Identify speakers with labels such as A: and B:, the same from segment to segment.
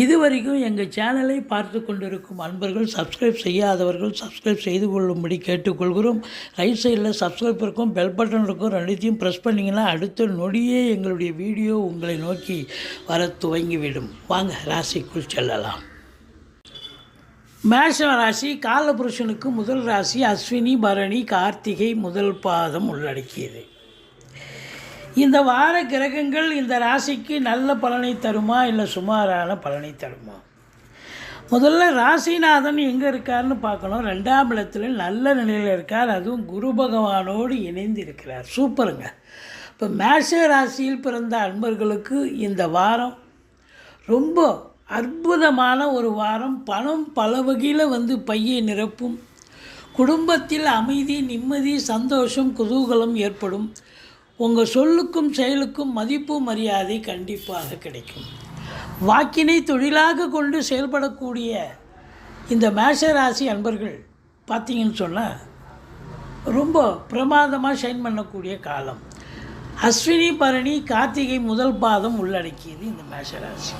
A: இதுவரைக்கும் எங்கள் சேனலை பார்த்து கொண்டிருக்கும் அன்பர்கள் சப்ஸ்கிரைப் செய்யாதவர்கள் சப்ஸ்கிரைப் செய்து கொள்ளும்படி கேட்டுக்கொள்கிறோம். ரைட் சைடில் சப்ஸ்கிரைப் இருக்கும் பெல் பட்டன் இருக்கும் ரெண்டுத்தையும் ப்ரெஸ் பண்ணிங்கன்னா அடுத்த நொடியே எங்களுடைய வீடியோ உங்களை நோக்கி வர துவங்கிவிடும். வாங்க ராசிக்குள் செல்லலாம். மேஷ ராசி காலபுருஷனுக்கு முதல் ராசி அஸ்வினி பரணி கார்த்திகை முதல் பாதம் உள்ளடக்கியது. இந்த வார கிரகங்கள் இந்த ராசிக்கு நல்ல பலனை தருமா இல்லை சுமாரான பலனை தருமா? முதல்ல ராசிநாதன் எங்கே இருக்காருன்னு பார்க்கணும். ரெண்டாம் இடத்துல நல்ல நிலையில் இருக்கார். அதுவும் குரு பகவானோடு இணைந்து இருக்கிறார். சூப்பருங்க. இப்போ மேஷ ராசியில் பிறந்த அன்பர்களுக்கு இந்த வாரம் ரொம்ப அற்புதமான ஒரு வாரம். பணம் பல வகையில் வந்து பையை நிரப்பும். குடும்பத்தில் அமைதி நிம்மதி சந்தோஷம் குதூகலம் ஏற்படும். உங்கள் சொல்லுக்கும் செயலுக்கும் மதிப்பு மரியாதை கண்டிப்பாக கிடைக்கும். வாக்கினை தொழிலாக கொண்டு செயல்படக்கூடிய இந்த மேஷராசி அன்பர்கள் பார்த்தீங்கன்னு சொன்னால் ரொம்ப பிரமாதமாக ஷைன் பண்ணக்கூடிய காலம். அஸ்வினி பரணி கார்த்திகை முதல் பாதம் உள்ளடக்கியது இந்த மேஷராசி.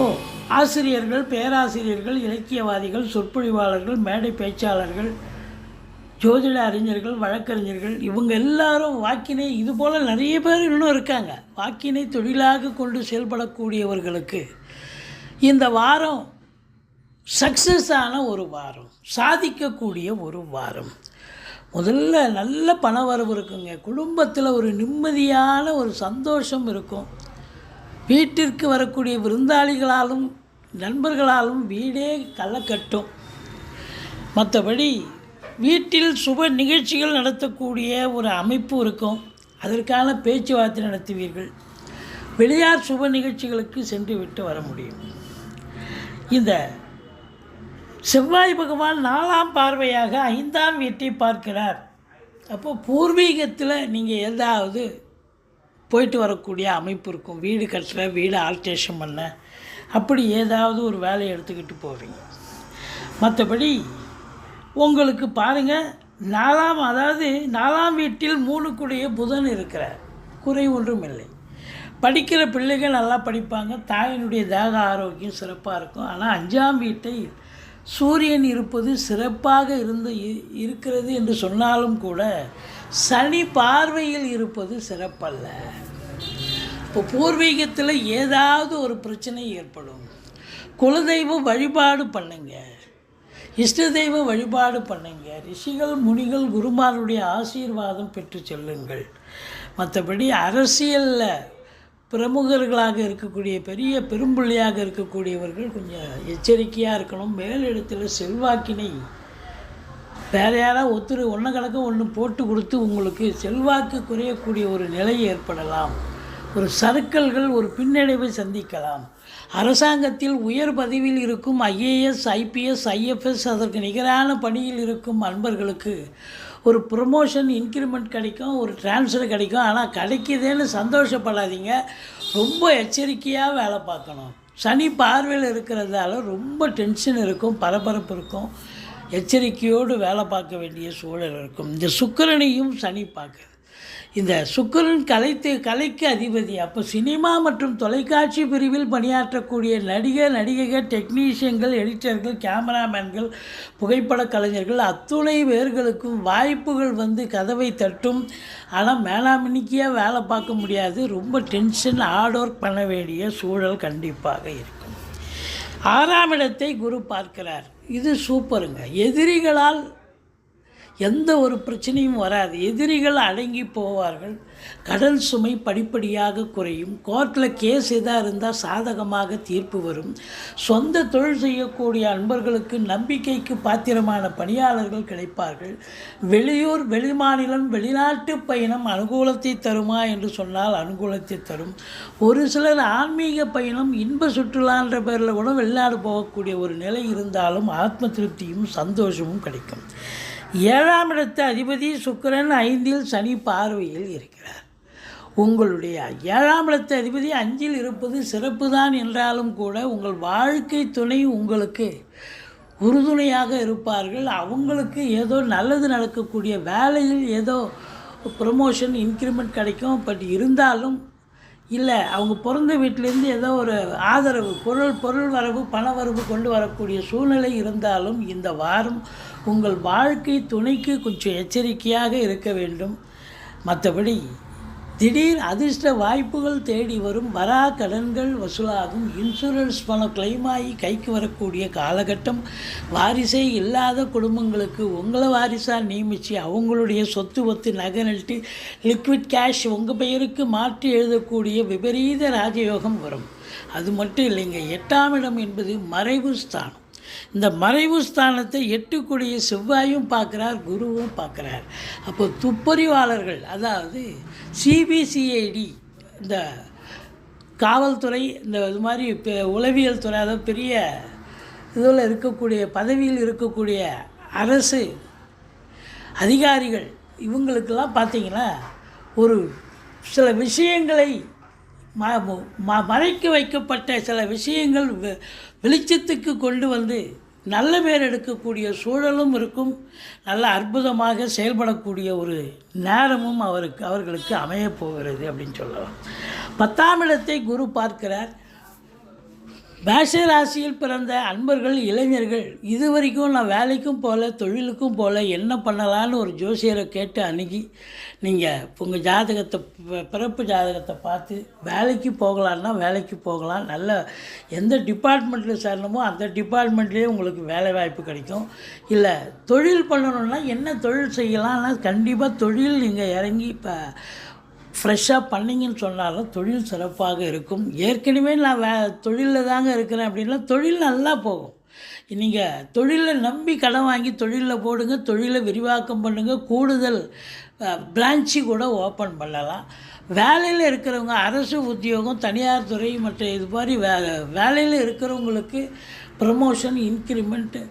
A: ஓ ஆசிரியர்கள் பேராசிரியர்கள் இலக்கியவாதிகள் சொற்பொழிவாளர்கள் மேடை பேச்சாளர்கள் ஜோதிட அறிஞர்கள் வழக்கறிஞர்கள் இவங்க எல்லாரும் வாக்கினை இது போல் நிறைய பேர் இன்னும் இருக்காங்க. வாக்கினை தொழிலாக கொண்டு செயல்படக்கூடியவர்களுக்கு இந்த வாரம் சக்ஸஸ் ஆன ஒரு வாரம் சாதிக்கக்கூடிய ஒரு வாரம். முதல்ல நல்ல பண வரவு இருக்குங்க. குடும்பத்தில் ஒரு நிம்மதியான ஒரு சந்தோஷம் இருக்கும். வீட்டிற்கு வரக்கூடிய விருந்தாளிகளாலும் நண்பர்களாலும் வீடே களை கட்டும் மற்றபடி வீட்டில் சுப நிகழ்ச்சிகள் நடத்தக்கூடிய ஒரு அமைப்பு இருக்கும். அதற்கான பேச்சுவார்த்தை நடத்துவீர்கள். வெளியார் சுப நிகழ்ச்சிகளுக்கு சென்று விட்டு வர முடியும். இந்த செவ்வாய் பகவான் நாலாம் பார்வையாக ஐந்தாம் வீட்டை பார்க்கிறார். அப்போ பூர்வீகத்தில் நீங்கள் ஏதாவது போயிட்டு வரக்கூடிய அமைப்பு இருக்கும். வீடு கட்டுற வீடு ஆல்ட்ரேஷன் பண்ண. அப்படி ஏதாவது ஒரு வேலையை எடுத்துக்கிட்டு போவீங்க. மற்றபடி உங்களுக்கு பாருங்கள் நாலாம் அதாவது நாலாம் வீட்டில் மூணுக்குடைய புதன் இருக்கிறார். குறை ஒன்றும் இல்லை. படிக்கிற பிள்ளைகள் நல்லா படிப்பாங்க தாயினுடைய தேக ஆரோக்கியம் சிறப்பாக இருக்கும். ஆனால் அஞ்சாம் வீட்டை சூரியன் இருப்பது சிறப்பாக இருந்து இருக்கிறது என்று சொன்னாலும் கூட சனி பார்வையில் இருப்பது சிறப்பல்ல. இப்போ பூர்வீகத்தில் ஏதாவது ஒரு பிரச்சனை ஏற்படும். குலதெய்வ வழிபாடு பண்ணுங்கள் இஷ்ட தெய்வ வழிபாடு பண்ணுங்க. ரிஷிகள் முனிகள் குருமாருடைய ஆசீர்வாதம் பெற்று செல்லுங்கள். மற்றபடி அரசியலில் பிரமுகர்களாக இருக்கக்கூடிய பெரிய பெரும்புள்ளியாக இருக்கக்கூடியவர்கள் கொஞ்சம் எச்சரிக்கையாக இருக்கணும். மேலிடத்தில் செல்வாக்கினை வேறு யாராவது ஒருத்தர் ஒன்று கணக்கு ஒன்று போட்டு கொடுத்து உங்களுக்கு செல்வாக்கு குறையக்கூடிய ஒரு நிலை ஏற்படலாம். ஒரு சறுக்கல்கள் ஒரு பின்னடைவை சந்திக்கலாம். அரசாங்கத்தில் உயர் பதவியில் இருக்கும் ஐஏஎஸ் ஐபிஎஸ் ஐஎஃப்எஸ் அதற்கு நிகரான பணியில் இருக்கும் அன்பர்களுக்கு ஒரு ப்ரொமோஷன் இன்க்ரிமெண்ட் கிடைக்கும் ஒரு ட்ரான்ஸ்ஃபர் கிடைக்கும். ஆனால் கிடைக்கிதேன்னு சந்தோஷப்படாதீங்க. ரொம்ப எச்சரிக்கையாக வேலை பார்க்கணும். சனி பார்வையில் இருக்கிறதால ரொம்ப டென்ஷன் இருக்கும் பரபரப்பு இருக்கும். எச்சரிக்கையோடு வேலை பார்க்க வேண்டிய சூழல் இருக்கும். இந்த சுக்கரனையும் சனி பார்க்குது. இந்த சுக்கரன் கலைத்து கலைக்கு அதிபதி. அப்போ சினிமா மற்றும் தொலைக்காட்சி பிரிவில் பணியாற்றக்கூடிய நடிகர் நடிகைகள் டெக்னீஷியன்கள் எடிட்டர்கள் கேமராமேன்கள் புகைப்பட கலைஞர்கள் அத்துணை பேர்களுக்கும் வாய்ப்புகள் வந்து கதவை தட்டும். ஆனால் மேலாமினிக்கியாக வேலை பார்க்க முடியாது. ரொம்ப டென்ஷன் ஹார்ட் ஒர்க் பண்ண வேண்டிய சூழல் கண்டிப்பாக இருக்கும். ஆறாம் இடத்தை குரு பார்க்கிறார். இது சூப்பருங்க. எதிரிகளால் எந்த ஒரு பிரச்சனையும் வராது. எதிரிகள் அடங்கி போவார்கள். கடல் சுமை படிப்படியாக குறையும். கோர்ட்டில் கேஸ் எதாக இருந்தால் சாதகமாக தீர்ப்பு வரும். சொந்த தொழில் செய்யக்கூடிய அன்பர்களுக்கு நம்பிக்கைக்கு பாத்திரமான பணியாளர்கள் கிடைப்பார்கள். வெளியூர் வெளிமாநிலம் வெளிநாட்டு பயணம் அனுகூலத்தை தருமா என்று சொன்னால் அனுகூலத்தை தரும். ஒரு சிலர் ஆன்மீக பயணம் இன்ப சுற்றுலான்ற பேரில் கூட வெளிநாடு போகக்கூடிய ஒரு நிலை இருந்தாலும் ஆத்ம திருப்தியும் சந்தோஷமும் கிடைக்கும். ஏழாம் இடத்து அதிபதி சுக்கிரன் ஐந்தில் சனி பார்வையில் இருக்கிறார். உங்களுடைய ஏழாம் இடத்து அதிபதி அஞ்சில் இருப்பது சிறப்பு தான் என்றாலும் கூட உங்கள் வாழ்க்கை துணை உங்களுக்கு உறுதுணையாக இருப்பார்கள். அவங்களுக்கு ஏதோ நல்லது நடக்கக்கூடிய வேலையில் ஏதோ ப்ரமோஷன் இன்க்ரிமெண்ட் கிடைக்கும். பட் இருந்தாலும் இல்லை அவங்க பிறந்த வீட்டிலேருந்து ஏதோ ஒரு ஆதரவு பொருள் பொருள் வரவு பண வரவு கொண்டு வரக்கூடிய சூழ்நிலை இருந்தாலும் இந்த வாரம் உங்கள் வாழ்க்கை துணைக்கு கொஞ்சம் எச்சரிக்கையாக இருக்க வேண்டும். மற்றபடி திடீர் அதிர்ஷ்ட வாய்ப்புகள் தேடி வரும் வரா கடன்கள் வசூலாகும். இன்சூரன்ஸ் பணம் claim ஆகி கைக்கு வரக்கூடிய காலகட்டம் வாரிசே இல்லாத குடும்பங்களுக்கு உங்களை வாரிசாக நியமித்து அவங்களுடைய சொத்து ஒத்து நகை நட்டு லிக்விட் கேஷ் உங்கள் பெயருக்கு மாற்றி எழுதக்கூடிய விபரீத ராஜயோகம் வரும். அது மட்டும் இல்லைங்க எட்டாம் இடம் என்பது மறைவு ஸ்தானம். இந்த மறைவு ஸ்தானத்தை எட்டுக்குடிய செவ்வாயும் பார்க்குறார் குருவும் பார்க்குறார். அப்போ துப்பறிவாளர்கள் அதாவது சிபிசிஐடி இந்த காவல்துறை இந்த இது மாதிரி இப்போ உளவியல் துறை அதாவது பெரிய இதில் இருக்கக்கூடிய பதவியில் இருக்கக்கூடிய அரசு அதிகாரிகள் இவங்களுக்கெல்லாம் பார்த்தீங்கன்னா ஒரு சில விஷயங்களை ம ம- மறைக்க வைக்கப்பட்ட சில விஷயங்கள் வெ- வெளிச்சத்துக்கு கொண்டு வந்து நல்ல பேர் எடுக்கக்கூடிய சூழலும் இருக்கும். நல்ல அற்புதமாக செயல்படக்கூடிய ஒரு நேரமும் அவருக்கு அவர்களுக்கு அமையப் போகிறது அப்படின்னு சொல்லலாம். பத்தாம் இடத்தை குரு பார்க்கிறார். மேஷ ராசியில் பிறந்த அன்பர்கள் இளைஞர்கள் இது வரைக்கும் நான் வேலைக்கும் போகல தொழிலுக்கும் போகல என்ன பண்ணலான்னு ஒரு ஜோசியரை கேட்டு அணுகி நீங்கள் உங்கள் ஜாதகத்தை பிறப்பு ஜாதகத்தை பார்த்து வேலைக்கு போகலான்னா வேலைக்கு போகலாம். நல்ல எந்த டிபார்ட்மெண்ட்டில் சேரணுமோ அந்த டிபார்ட்மெண்ட்லேயே உங்களுக்கு வேலை வாய்ப்பு கிடைக்கும். இல்லை தொழில் பண்ணணும்னா என்ன தொழில் செய்யலாம்னா கண்டிப்பாக தொழில் நீங்கள் இறங்கி இப்போ ஃப்ரெஷ்ஷாக பண்ணிங்கன்னு சொன்னாலும் தொழில் சிறப்பாக இருக்கும். ஏற்கனவே நான் வே தொழிலில் தாங்க இருக்கிறேன் அப்படின்னா தொழில் நல்லா போகும். நீங்கள் தொழிலை நம்பி கடன் வாங்கி தொழிலில் போடுங்க தொழிலை விரிவாக்கம் பண்ணுங்கள் கூடுதல் பிரான்ச்சு கூட ஓப்பன் பண்ணலாம். வேலையில் இருக்கிறவங்க அரசு உத்தியோகம் தனியார் துறை மற்ற இது மாதிரி வே வேலையில் இருக்கிறவங்களுக்கு ப்ரமோஷன் இன்க்ரிமெண்ட்டு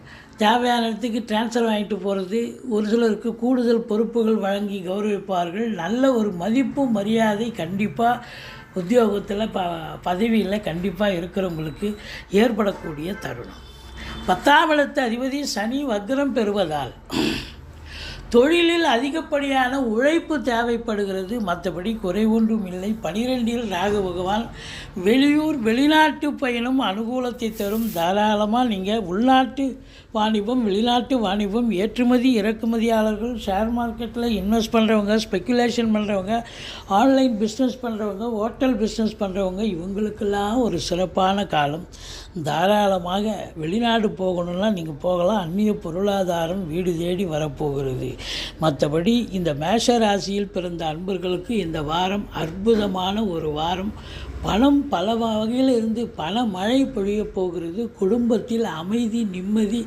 A: தேவையான இடத்துக்கு ட்ரான்ஸ்ஃபர் வாங்கிட்டு போகிறது ஒரு சிலருக்கு கூடுதல் பொறுப்புகள் வழங்கி கௌரவிப்பார்கள். நல்ல ஒரு மதிப்பு மரியாதை கண்டிப்பாக உத்தியோகத்தில் ப பதவியில் கண்டிப்பாக இருக்கிறவங்களுக்கு ஏற்படக்கூடிய தருணம். பத்தாம் இடத்து அதிபதி சனி வக்ரம் பெறுவதால் தொழிலில் அதிகப்படியான உழைப்பு தேவைப்படுகிறது. மற்றபடி குறை ஒன்றும் இல்லை. பனிரெண்டில் ராக பகவான் வெளியூர் வெளிநாட்டு பயணம் அனுகூலத்தை தரும். தாராளமாக நீங்கள் உள்நாட்டு வாணிபம் வெளிநாட்டு வாணிபம் ஏற்றுமதி இறக்குமதியாளர்கள் ஷேர் மார்க்கெட்டில் இன்வெஸ்ட் பண்ணுறவங்க ஸ்பெக்குலேஷன் பண்ணுறவங்க ஆன்லைன் பிஸ்னஸ் பண்ணுறவங்க ஹோட்டல் பிஸ்னஸ் பண்ணுறவங்க இவங்களுக்கெல்லாம் ஒரு சிறப்பான காலம். தாராளமாக வெளிநாடு போகணும்னா நீங்கள் போகலாம். அந்நிய பொருளாதாரம் வீடு தேடி வரப்போகிறது. மற்றபடி இந்த மேஷ ராசியில் பிறந்த அன்பர்களுக்கு இந்த வாரம் அற்புதமான ஒரு வாரம். பணம் பல வகையில் இருந்து பண மழை பொழிய போகிறது. குடும்பத்தில் அமைதி நிம்மதி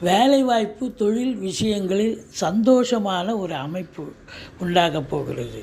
A: வேலைவாய்ப்பு தொழில் விஷயங்களில் சந்தோஷமான ஒரு அமைப்பு உண்டாகப் போகிறது.